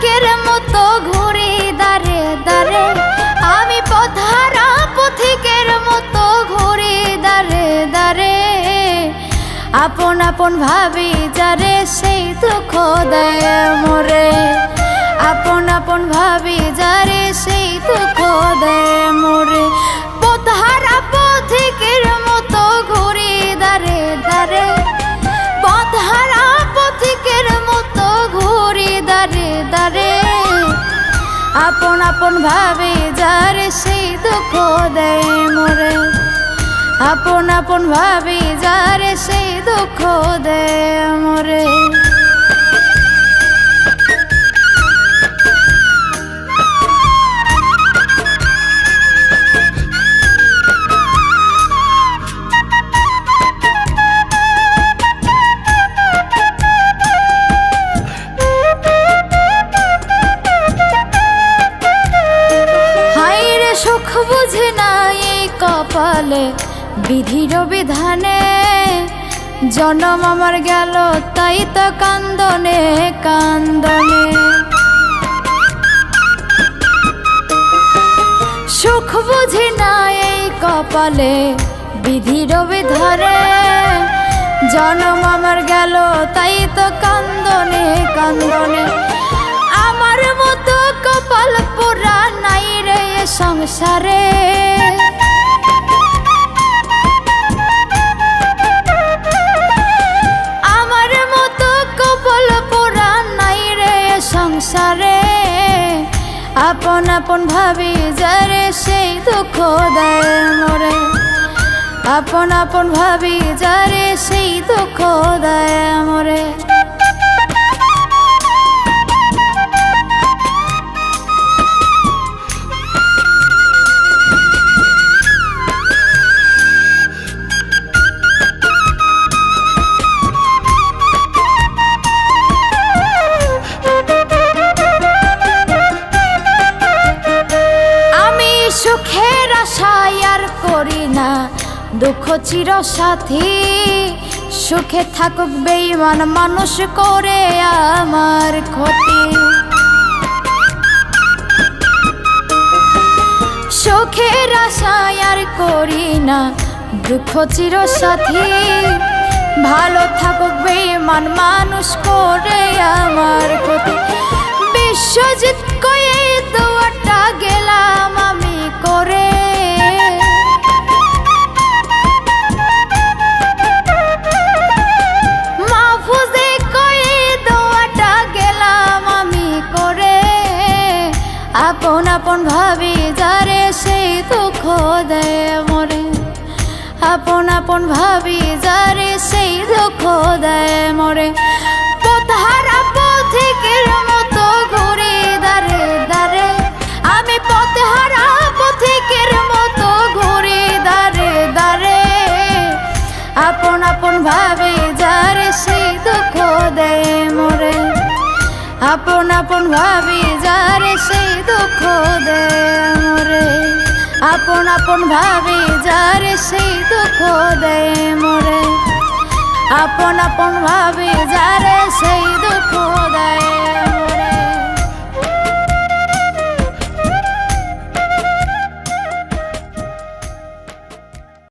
নায়কের মতো ঘুরি দারে দারে আমি পথারা পথিকের মতো ঘুরি দারে দারে আপন আপন ভাবি যারে সেই দুঃখ দেয় মোরে। আপন আপন ভাবি যারে সেই দুঃখ দেয় আপন আপন ভাবে যারে সেই দুঃখ দেয় মোরে। আপন আপন ভাবে যারে সেই দুঃখ সুখ বুঝে না এই কপালে। বিধির বিধানে জনম আমার গেল, তাই তো কান্দনে কান্দনে। সুখ বুঝি না এই কপালে বিধির বিধানে জনম আমার গেল, তাই তো কান্দনে কান্দনে। কপাল পোড়া নাই রে সংসারে। আমার মতো কপাল পোড়া নাই রে সংসারে। আপন আপন ভাবি যারে সেই দুঃখ দেয় মোরে। আপন আপন ভাবি যারে সেই দুঃখ দেয় মোরে। দুঃখ চির সাথী, সুখে থাকুক বেইমান মানুষ করে আমার ক্ষতি। সুখের আশায় আর করি না, দুঃখ চির সাথী, ভালো থাকুক বেইমান মানুষ করে আমার ক্ষতি। বিশ্বজিৎ কয়ে দোয়াটা গেলাম আপন ভাবি, যারে সেই দুঃখ দেয় মরে আপন আপন ভাবি, যারে সেই দুঃখ দেয় মরে পথহারা পথিকের মতো ঘুরে দারে দারে আমি পথহারা পথিকের মতো ঘুরে দারে দারে আপন আপন ভাবে আপন আপন ভাবি যারে সেই দুঃখ দে মোরে। আপন আপন ভাবি যারে সেই দুঃখ দে মোরে। আপন আপন ভাবি যারে সেই দুঃখ দেয়